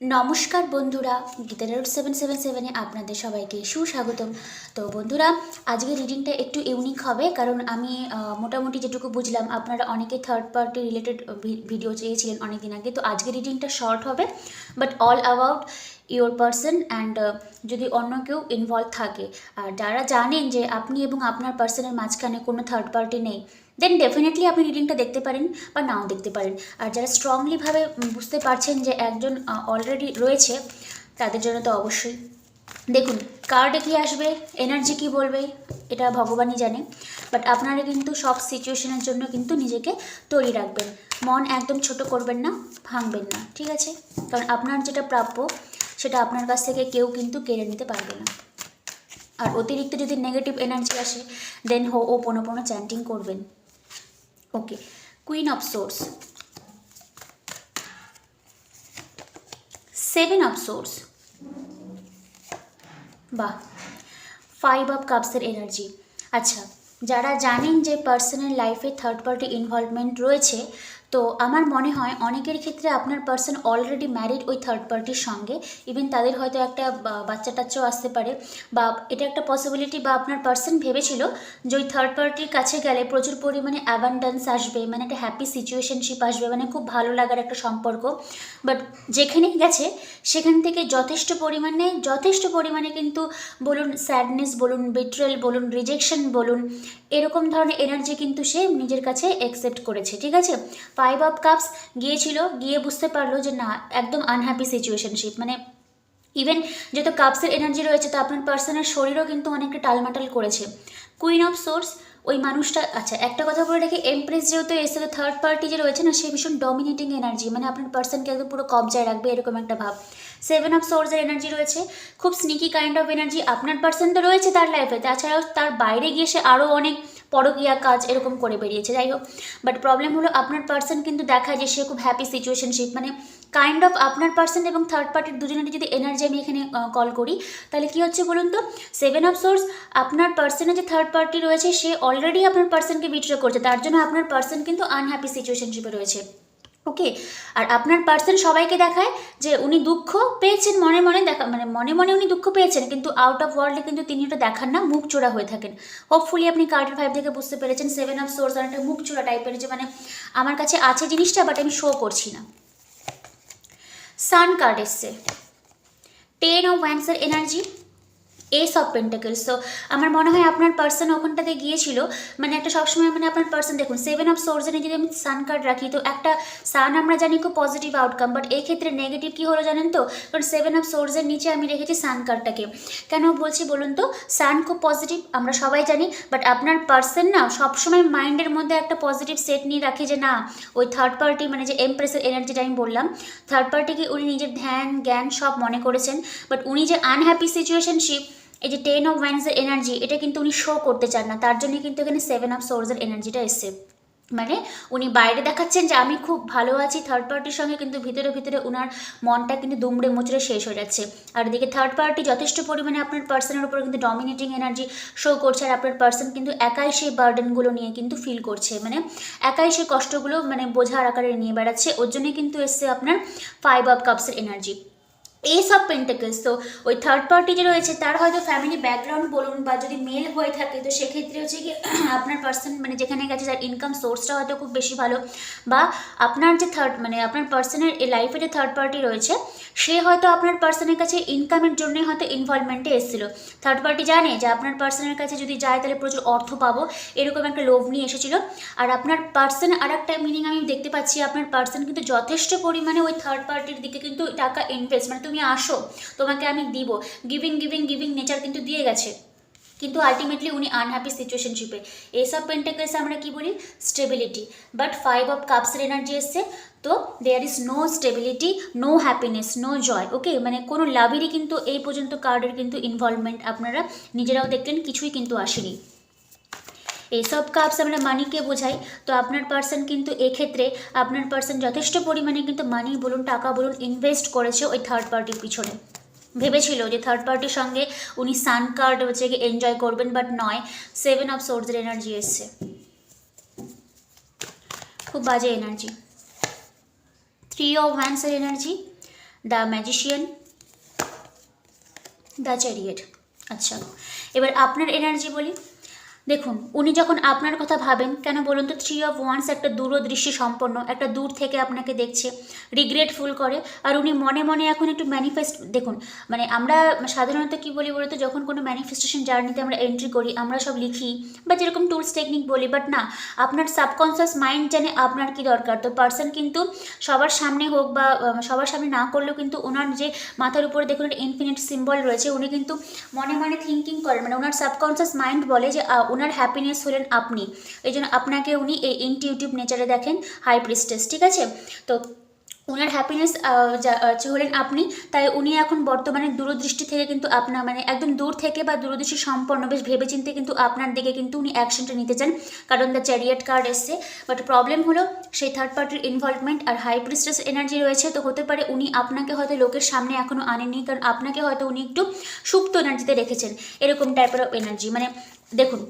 নমস্কার বন্ধুরা, Gita road seven seven সেভেনে আপনাদের সবাইকে সুস্বাগতম। তো বন্ধুরা আজকে রিডিংটা একটু ইউনিক হবে, কারণ আমি মোটামুটি যেটুকু বুঝলাম, আপনারা অনেকে থার্ড পার্টি রিলেটেড ভিডিও চেয়েছিলেন অনেক দিন আগে, তো আজকে রিডিংটা শর্ট হবে but all about your person and যদি অন্য কেউ ইনভলভ থাকে। আর যারা জানেন যে আপনি এবং আপনার পার্সনের মাঝখানে কোনো থার্ড পার্টি নেই দেন ডেফিনেটলি আপনি রিডিংটা দেখতে পারেন বা নাও দেখতে পারেন। আর যারা স্ট্রংলিভাবে বুঝতে পারছেন যে একজন অলরেডি রয়েছে, তাদের জন্য তো অবশ্যই। দেখুন কার্ডে কী আসবে এনার্জি কী বলবে, এটা ভগবানই জানে। বাট আপনারা কিন্তু সব সিচুয়েশনের জন্য কিন্তু নিজেকে তৈরি রাখবেন। মন একদম ছোট করবেন না, ভাঙবেন না, ঠিক আছে? কারণ আপনার যেটা প্রাপ্য, সেটা আপনার কাছ থেকে কেউ কিন্তু কেড়ে নিতে পারবে না। আর অতিরিক্ত যদি নেগেটিভ এনার্জি আসে দেন হো, ও, পোনো পোনো চ্যান্টিং করবেন। Okay queen of swords seven of swords বাহ। ফাইভ অফ কাপসের এনার্জি আচ্ছা যারা জানেন যে পার্সোনাল লাইফে থার্ড পার্টি ইনভলভমেন্ট রয়েছে তো আমার মনে হয় অনেকের ক্ষেত্রে আপনার পার্সন অলরেডি ম্যারিড ওই থার্ড পার্টির সঙ্গে ইভেন তাদের হয়তো একটা বাচ্চা টাচ্চাও আসতে পারে, বা এটা একটা পসিবিলিটি বা আপনার পার্সন ভেবেছিল যে ওই থার্ড পার্টির কাছে গেলে প্রচুর পরিমাণে অ্যাবান্ডেন্স আসবে মানে একটা হ্যাপি সিচুয়েশনশিপ আসবে মানে খুব ভালো লাগার একটা সম্পর্ক। বাট যেখানেই গেছে, সেখান থেকে যথেষ্ট পরিমাণে যথেষ্ট পরিমাণে কিন্তু বলুন স্যাডনেস বলুন বিট্রেল বলুন রিজেকশন বলুন এরকম ধরনের এনার্জি কিন্তু সে নিজের কাছে অ্যাকসেপ্ট করেছে, ঠিক আছে? ফাইভ অফ কাপস গিয়েছিল, গিয়ে বুঝতে পারল যে না, একদম আনহ্যাপি সিচুয়েশনশিপ মানে ইভেন যেহেতু কাপসের এনার্জি রয়েছে, তো আপনার পার্সনের শরীরও কিন্তু অনেকটা টালমাটাল করেছে। কুইন অফ সোর্স ওই মানুষটা আচ্ছা একটা কথা বলে রাখি এমপ্রেস যেহেতু এসে থার্ড পার্টি যে রয়েছে না, সে ভীষণ ডমিনেটিং এনার্জি মানে আপনার পার্সনকে একদম পুরো কবজায় রাখবে, এরকম একটা ভাব। সেভেন অফ সোর্সের এনার্জি রয়েছে। খুব স্নিকি কাইন্ড অফ এনার্জি আপনার পার্সন তো রয়েছে তার লাইফে তাছাড়াও তার বাইরে গিয়ে সে আরও অনেক পরকিয়া কাজ এরকম করে বেরিয়েছে। যাই হোক বাট প্রবলেম হলো আপনার পার্সন কিন্তু দেখায় যে সে খুব হ্যাপি সিচুয়েশনশিপ মানে কাইন্ড অফ আপনার পার্সন এবং থার্ড পার্টির দুজনের যদি এনার্জি আমি এখানে কল করি, তাহলে কি হচ্ছে বলুন তো? সেভেন অফ সোর্স আপনার পার্সনের যে থার্ড পার্টি রয়েছে, সে অলরেডি আপনার পার্সনকে বিট্রে করছে। তার জন্য আপনার পার্সন কিন্তু আনহ্যাপি সিচুয়েশনশিপে রয়েছে। ওকে আর আপনার পার্সন সবাইকে দেখায় যে উনি দুঃখ পেয়েছেন মনে মনে দেখা মানে মনে মনে উনি দুঃখ পেয়েছেন, কিন্তু আউট অফ ওয়ার্ল্ডে কিন্তু তিনি ওটা দেখান না, মুখ চোরা হয়ে থাকেন। হোপফুলি আপনি কার্ডের ফাইভ থেকে বুঝতে পেরেছেন সেভেন অফ সোর্স অনেকটা মুখ চোরা টাইপের যে মানে আমার কাছে আছে জিনিসটা বাট আমি শো করছি না। সান কার্ড এসছে। Ten of ওয়ান্সের energy ace of pentacles so আমার মনে হয় আপনার পার্সন ওখানটাতে গিয়েছিল মানে একটা সবসময় মানে আপনার পার্সন দেখুন সেভেন অফ সোর্সে যদি আমি সান কার্ড রাখি, তো একটা সান আমরা জানি খুব পজিটিভ আউটকাম বাট এই ক্ষেত্রে নেগেটিভ কী হলো জানেন তো? কারণ সেভেন অফ সোর্সের নিচে আমি রেখেছি সান কার্ডটাকে কেন বলছি বলুন তো? সান খুব পজিটিভ আমরা সবাই জানি বাট আপনার পার্সন না সবসময় মাইন্ডের মধ্যে একটা পজিটিভ সেট নিয়ে রাখে যে না, ওই থার্ড পার্টি মানে যে এমপ্রেসের এনার্জিটা আমি বললাম থার্ড পার্টিকে উনি নিজের ধ্যান, জ্ঞান সব মনে করেছেন বাট উনি যে আনহ্যাপি সিচুয়েশনশিপ এই যে টেন অফ ওয়াইন্সের এনার্জি এটা কিন্তু উনি শো করতে চান না। তার জন্য কিন্তু এখানে সেভেন অফ সোর্সের এনার্জিটা এসছে। মানে উনি বাইরে দেখাচ্ছেন যে আমি খুব ভালো আছি থার্ড পার্টির সঙ্গে কিন্তু ভিতরে ভিতরে ওনার মনটা কিন্তু দুমড়ে মুচড়ে শেষ হয়ে যাচ্ছে। আর এদিকে থার্ড পার্টি যথেষ্ট পরিমাণে আপনার পার্সনের উপর কিন্তু ডমিনেটিং এনার্জি শো করছে, আর আপনার পার্সন কিন্তু একাই সেই বার্ডেনগুলো নিয়ে কিন্তু ফিল করছে। মানে একাই সেই কষ্টগুলো মানে বোঝার আকারে নিয়ে বেড়াচ্ছে। ওর জন্যই কিন্তু এসছে আপনার ফাইভ অফ কাপসের এনার্জি এই সব পেন্টাকেলস তো ওই থার্ড পার্টি যে রয়েছে, তার হয়তো ফ্যামিলি ব্যাকগ্রাউন্ড বলুন বা যদি মেল হয়ে থাকে, তো সেক্ষেত্রে হচ্ছে কি, আপনার পার্সন মানে যেখানে গেছে, তার ইনকাম সোর্সটা হয়তো খুব বেশি ভালো। বা আপনার যে থার্ড মানে আপনার পার্সনের লাইফে যে থার্ড পার্টি রয়েছে, সে হয়তো আপনার পার্সনের কাছে ইনকামের জন্যই হয়তো ইনভলভমেন্টে এসেছিল। থার্ড পার্টি জানে যে আপনার পার্সনের কাছে যদি যায়, তাহলে প্রচুর অর্থ পাবো। এরকম একটা লোভ নিয়ে এসেছিল। আর আপনার পার্সন আর একটা মিনিং আমি দেখতে পাচ্ছি, আপনার পার্সন কিন্তু যথেষ্ট পরিমাণে ওই থার্ড পার্টির দিকে কিন্তু টাকা ইনভেস্ট মানে তুমি আসো, তোমাকে আমি দিব। গিভিং গিভিং গিভিং নেচার কিন্তু দিয়ে গেছে। কিন্তু আলটিমেটলি উনি আনহ্যাপি সিচুয়েশনশিপে এইসব পেন্টাকেলসে আমরা কি বলি? স্টেবিলিটি বাট ফাইভ অফ কাপসের এনার্জি এসছে। তো there is no stability no happiness no joy okay মানে কোনো লাভেরই কিন্তু এই পর্যন্ত কার্ডের কিন্তু ইনভলভমেন্ট আপনারা নিজেরাও দেখলেন, কিছুই কিন্তু আসেনি। এইসব কাপস আমরা মানিকে বোঝাই। তো আপনার পার্সন কিন্তু এক্ষেত্রে আপনার পার্সন যথেষ্ট পরিমাণে কিন্তু মানি বলুন, টাকা বলুন ইনভেস্ট করেছে ওই থার্ড পার্টির পিছনে। ভেবেছিল যে থার্ড পার্টির সঙ্গে উনি সান কার্ড হচ্ছে গিয়ে এনজয় করবেন বাট নয় সেভেন অফ সোর্সের এনার্জি এসছে। খুব বাজে energy three of হ্যান্ডসের energy the magician the chariot আচ্ছা এবার আপনার এনার্জি বলি। দেখুন, উনি যখন আপনার কথা ভাবেন, কেন বলুন তো থ্রি অফ ওয়ান্স একটা দূরদৃষ্টি সম্পন্ন, একটা দূর থেকে আপনাকে দেখছে রিগ্রেটফুল করে, আর উনি মনে মনে এখন একটু ম্যানিফেস্ট দেখুন মানে আমরা সাধারণত কি বলি বলতো যখন কোনো ম্যানিফেস্টেশন জার্নিতে আমরা এন্ট্রি করি, আমরা সব লিখি, বা যেরকম টুলস টেকনিক বলি বাট না, আপনার সাবকনসিয়াস মাইন্ড জানে আপনার কি দরকার, তো পার্সন কিন্তু সবার সামনে হোক বা সবার সামনে না করলেও কিন্তু ওনার যে মাথার উপরে দেখুন ইনফিনিট সিম্বল রয়েছে, উনি কিন্তু মনে মনে থিঙ্কিং করেন মানে ওনার সাবকনসিয়াস মাইন্ড বলে যে ওনার হ্যাপিনেস হলেন আপনি। এই জন্য আপনাকে উনি এই ইনটিউটিভ নেচারে দেখেন হাই প্রিস্টেস ঠিক আছে? তো ওনার হ্যাপিনেস যা হলেন আপনি, তাই উনি এখন বর্তমানে দূরদৃষ্টি থেকে কিন্তু আপনার মানে একদম দূর থেকে বা দূরদৃষ্টি সম্পন্ন, বেশ ভেবেচিন্তে কিন্তু আপনার দিকে কিন্তু উনি অ্যাকশনটা নিতে চান। কারণ দ্য চ্যারিয়েট কার্ড এসছে বাট প্রবলেম হলো সেই থার্ড পার্টির ইনভলভমেন্ট আর হাই প্রিস্টেস এনার্জি রয়েছে। তো হতে পারে উনি আপনাকে হয়তো লোকের সামনে এখনও আনেননি, কারণ আপনাকে হয়তো উনি একটু সুপ্ত এনার্জিতে রেখেছেন। এরকম টাইপের অফ এনার্জি মানে দেখুন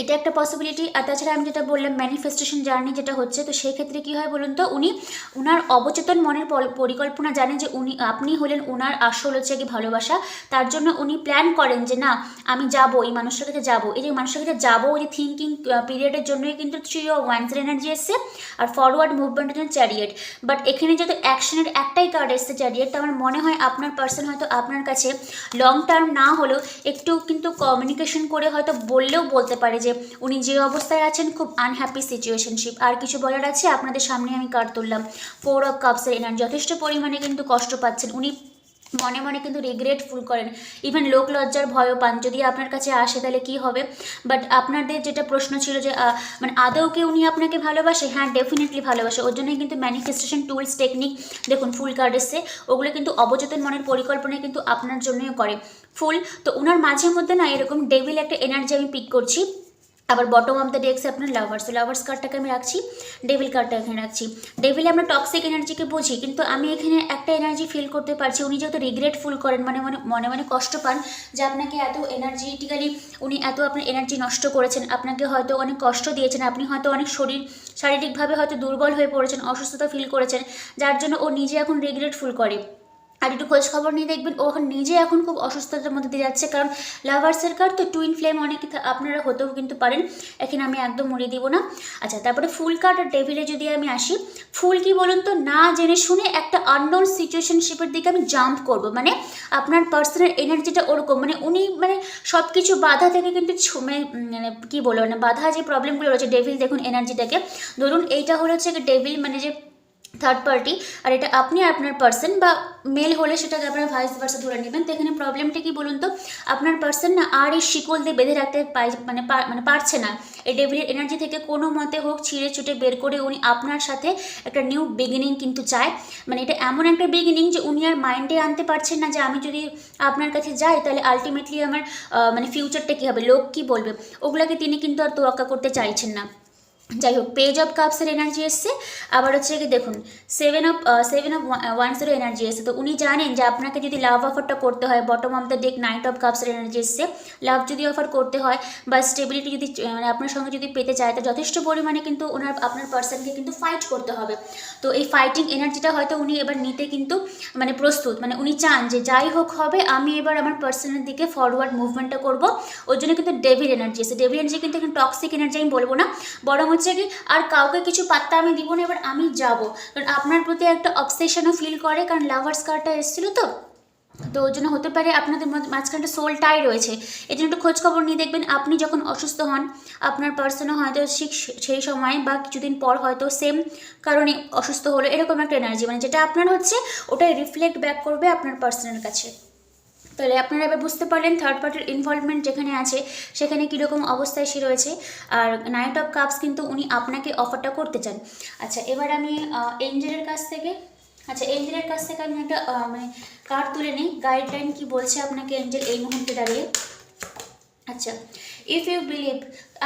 এটা একটা পসিবিলিটি আর তাছাড়া আমি যেটা বললাম ম্যানিফেস্টেশন জার্নি যেটা হচ্ছে, তো সেই ক্ষেত্রে কী হয় বলুন তো, উনি উনার অবচেতন মনের পরিকল্পনা জানেন যে উনি, আপনি হলেন ওনার আসল হচ্ছে কি ভালোবাসা। তার জন্য উনি প্ল্যান করেন যে না, আমি যাব, এই মানুষটার কাছে যাব। এই যে মানুষটার কাছে যাব ওই যে থিঙ্কিং পিরিয়ডের জন্যই কিন্তু থ্রি ওয়ান্সের এনার্জি এসছে, আর ফরওয়ার্ড মুভমেন্টের জন্য চ্যারিয়েট বাট এখানে যেহেতু অ্যাকশনের একটাই কার্ড এসছে চ্যারিয়েট তো আমার মনে হয় আপনার পার্সন হয়তো আপনার কাছে লং টার্ম না হলেও একটু কিন্তু কমিউনিকেশন করে হয়তো বললেও বলতে পারে যে উনি যে অবস্থায় আছেন, খুব আনহ্যাপি সিচুয়েশনশিপ আর কিছু বলার আছে? আপনাদের সামনে আমি কার্ড তুললাম। ফোর অফ কাপসের এনার্জি যথেষ্ট পরিমাণে কিন্তু কষ্ট পাচ্ছেন। উনি মনে মনে কিন্তু রিগ্রেট ফুল করেন। ইভেন লোক লজ্জার ভয়ও পান। যদি আপনার কাছে আসে, তাহলে কি হবে? বাট আপনাদের যেটা প্রশ্ন ছিল যে মানে আদৌ কি উনি আপনাকে ভালোবাসে? হ্যাঁ ডেফিনেটলি ভালোবাসে। ওর জন্যই কিন্তু ম্যানিফেস্টেশন টুলস টেকনিক দেখুন ফুল কার্ড এসছে। ওগুলো কিন্তু অবচেতন মনের পরিকল্পনায় কিন্তু আপনার জন্যই করে। ফুল তো ওনার মাঝে মধ্যে না এরকম ডেভিল একটা এনার্জি আমি পিক করছি। আবার বটম অফ দ্য ডেক্সে আপনার লাভার্স লাভার্স কার্ডটাকে আমি রাখছি ডেভিল কার্ডটা এখানে রাখছি। ডেভিলে আমরা টক্সিক এনার্জিকে বুঝি, কিন্তু আমি এখানে একটা এনার্জি ফিল করতে পারছি, উনি যেহেতু রিগ্রেটফুল করেন মানে মনে মনে মনে কষ্ট পান যে আপনাকে এত এনার্জিটিক্যালি উনি এত আপনার এনার্জি নষ্ট করেছেন, আপনাকে হয়তো অনেক কষ্ট দিয়েছেন, আপনি হয়তো অনেক শরীর, শারীরিকভাবে হয়তো দুর্বল হয়ে পড়েছেন, অসুস্থতা ফিল করেছেন, যার জন্য ও নিজে এখন রিগ্রেটফুল করে। আর একটু খোঁজ খবর নিয়ে দেখবেন, ও নিজে এখন খুব অসুস্থতার মধ্যে দিয়ে যাচ্ছে। কারণ লাভার্সের কার তো টুইন ফ্লেম অনেক আপনারা হতেও কিন্তু পারেন। এখানে আমি একদম মরিয়ে দিব না। আচ্ছা তারপরে ফুল কার্ড আর ডেভিলে যদি আমি আসি, ফুল কি বলুন তো, না জেনে শুনে একটা আননোন সিচুয়েশনশিপের দিকে আমি জাম্প করব। মানে আপনার পার্সোনাল এনার্জিটা ওরকম। মানে উনি মানে সব কিছু বাধা থেকে কিন্তু মানে মানে কী বলব না বাধা যে প্রবলেমগুলো রয়েছে ডেভিল দেখুন এনার্জিটাকে ধরুন এইটা হলো হচ্ছে ডেভিল মানে যে থার্ড পার্টি আর এটা আপনি আপনার পার্সন বা মেল হলে সেটাকে আপনারা ভাইস ভার্সা ধরে নেবেন। তো এখানে প্রবলেমটা কি বলুন তো? আপনার পার্সন না আর এই শিকল দিয়ে বেঁধে রাখতে পাই মানে মানে পারছে না। এই ডেভিলের এনার্জি থেকে কোনো মতে হোক ছিঁড়ে ছুটে বের করে উনি আপনার সাথে একটা নিউ বিগিনিং কিন্তু চায়। মানে এটা এমন একটা বিগিনিং যে উনি আর মাইন্ডে আনতে পারছেন না যে আমি যদি আপনার কাছে যাই তাহলে আলটিমেটলি আমার মানে ফিউচারটা কী হবে, লোক কী বলবে? ওগুলাকে তিনি কিন্তু আর তোয়াক্কা করতে চাইছেন না। যাই হোক পেজ অফ কাপসের এনার্জি এসছে। আবার হচ্ছে কি দেখুন seven of seven of one zero energy এসছে। তো উনি জানেন যে আপনাকে যদি লাভ অফারটা করতে হয় bottom of the deck knight of কাপসের energy এসছে। লাভ যদি অফার করতে হয় বা স্টেবিলিটি যদি মানে আপনার সঙ্গে যদি পেতে চায়, তো যথেষ্ট পরিমাণে কিন্তু ওনার, আপনার পার্সনকে কিন্তু ফাইট করতে হবে। তো এই ফাইটিং এনার্জিটা হয়তো উনি এবার নিতে কিন্তু মানে প্রস্তুত মানে উনি চান যে যাই হোক হবে, আমি এবার আমার পার্সনের দিকে ফরওয়ার্ড মুভমেন্টটা করব। ওর জন্য কিন্তু ডেভিল এনার্জি এসে ডেভিল এনার্জি কিন্তু টক্সিক এনার্জি আমি বলব না। বরং হচ্ছে কি, আর কাউকে কিছু পাত্তা আমি দিব না, এবার আমি যাব। কারণ আপনার প্রতি একটা অবসেশনও ফিল করে, কারণ লাভার্স কার্ডটা এসেছিল তো। তো ওই জন্য হতে পারে আপনাদের মধ্যে মাঝখানে একটা সোল টাই রয়েছে। এই জন্য একটু খোঁজ খবর নিয়ে দেখবেন, আপনি যখন অসুস্থ হন, আপনার পার্সনও হয়তো ঠিক সেই সময় বা কিছুদিন পর হয়তো সেম কারণে অসুস্থ হলো, এরকম একটা এনার্জি মানে যেটা আপনার হচ্ছে, ওটাই রিফ্লেক্ট ব্যাক করবে আপনার পার্সনের কাছে। তাহলে আপনারা এবার বুঝতে পারলেন থার্ড পার্টির ইনভলভমেন্ট যেখানে আছে, সেখানে কীরকম অবস্থায় সে রয়েছে। আর নাইট অফ কাপস কিন্তু উনি আপনাকে অফারটা করতে চান। আচ্ছা এবার আমি এঞ্জেলের কাছ থেকে আচ্ছা এঞ্জেলের কাছ থেকে আমি একটা মানে কার্ড তুলে নিই। গাইডলাইন কি বলছে আপনাকে এঞ্জেল এই মুহূর্তে দাঁড়িয়ে? আচ্ছা ইফ ইউ বিলিভ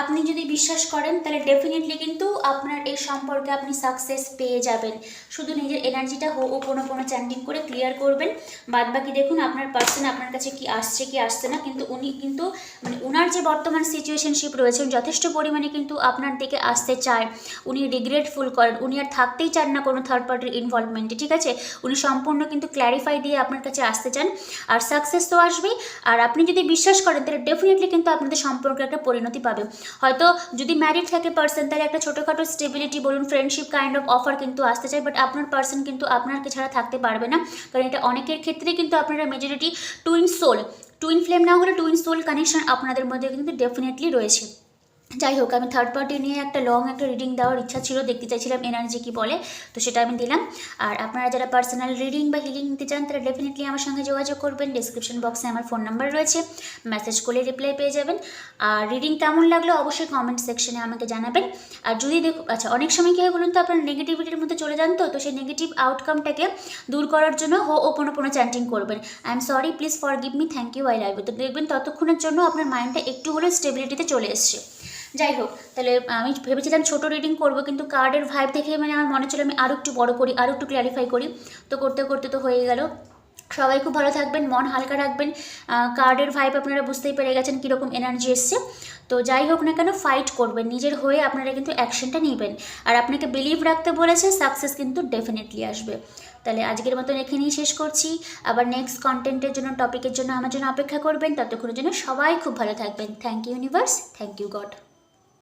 আপনি যদি বিশ্বাস করেন, তাহলে ডেফিনেটলি কিন্তু আপনার এই সম্পর্কে আপনি সাকসেস পেয়ে যাবেন। শুধু নিজের এনার্জিটা হো, ও কোনো কোনো চ্যান্ডিং করে ক্লিয়ার করবেন। বাদ বাকি দেখুন, আপনার পার্সন আপনার কাছে কি আসছে কি আসছে না, কিন্তু উনি কিন্তু মানে ওনার যে বর্তমান সিচুয়েশনশিপ রয়েছে, উনি যথেষ্ট পরিমাণে কিন্তু আপনার দিকে আসতে চায়। উনি রিগ্রেটফুল করেন, উনি আর থাকতেই চান না কোনো থার্ড পার্টির ইনভলভমেন্টে ঠিক আছে? উনি সম্পূর্ণ কিন্তু ক্ল্যারিফাই দিয়ে আপনার কাছে আসতে চান। আর সাকসেস তো আসবেই। আর আপনি যদি বিশ্বাস করেন, তাহলে ডেফিনেটলি কিন্তু আপনাদের সম্পর্কে একটা পরিণতি পাবে। হয়তো যদি ম্যারিড থাকে পার্সন তাহলে একটা ছোটোখাটো স্টেবিলিটি বলুন ফ্রেন্ডশিপ কাইন্ড অফ অফার কিন্তু আসতে চায় বাট আপনার পার্সন কিন্তু আপনার ছাড়া থাকতে পারবে না। কারণ এটা অনেকের ক্ষেত্রেই কিন্তু আপনারা majority twin soul twin flame না হলে টুইন সোল কানেকশন আপনাদের মধ্যে কিন্তু ডেফিনেটলি রয়েছে। যাই হোক, আমি থার্ড পার্টি নিয়ে একটা লং একটা রিডিং দেওয়ার ইচ্ছা ছিল, দেখতে চাইছিলাম এনার্জি কি বলে, তো সেটা আমি দিলাম। আর আপনারা যারা পার্সোনাল রিডিং বা হিলিং নিতে চান, তারা ডেফিনেটলি আমার সঙ্গে যোগাযোগ করবেন। ডিসক্রিপশন বক্সে আমার ফোন নাম্বার রয়েছে মেসেজ করলে রিপ্লাই পেয়ে যাবেন। আর রিডিং কেমন লাগল অবশ্যই কমেন্ট সেকশনে আমাকে জানাবেন। আর যদি দেখো আচ্ছা অনেক সময় কী হয় বলুন তো, আপনার নেগেটিভিটির মধ্যে চলে যান তো তো সেই নেগেটিভ আউটকামটাকে দূর করার জন্য হো ওপনো কোনো চ্যান্টিং করবেন। I am sorry please forgive me thank you I live তো দেখবেন ততক্ষণের জন্য আপনার মাইন্ডটা একটু হলেও স্টেবিলিটিতে চলে এসছে। যাই হোক, তাহলে আমি ভেবেছিলাম ছোটো রিডিং করব, কিন্তু কার্ডের ভাইব দেখে মানে আমার মনে ছিল আমি আরও একটু বড় করি আরও একটু ক্ল্যারিফাই করি। তো করতে করতে তো হয়ে গেল। সবাই খুব ভালো থাকবেন, মন হালকা রাখবেন। কার্ডের ভাইব আপনারা বুঝতেই পেরে গেছেন কীরকম এনার্জি এসছে। তো যাই হোক না কেন ফাইট করবেন, নিজের হয়ে আপনারা কিন্তু অ্যাকশনটা নেবেন। আর আপনাকে বিলিভ রাখতে বলেছে সাকসেস কিন্তু ডেফিনেটলি আসবে। তাহলে আজকের মতন এখানেই শেষ করছি। আবার নেক্সট কন্টেন্টের জন্য টপিকের জন্য আমার জন্য অপেক্ষা করবেন। ততক্ষণের জন্য সবাই খুব ভালো থাকবেন। Thank you universe thank you God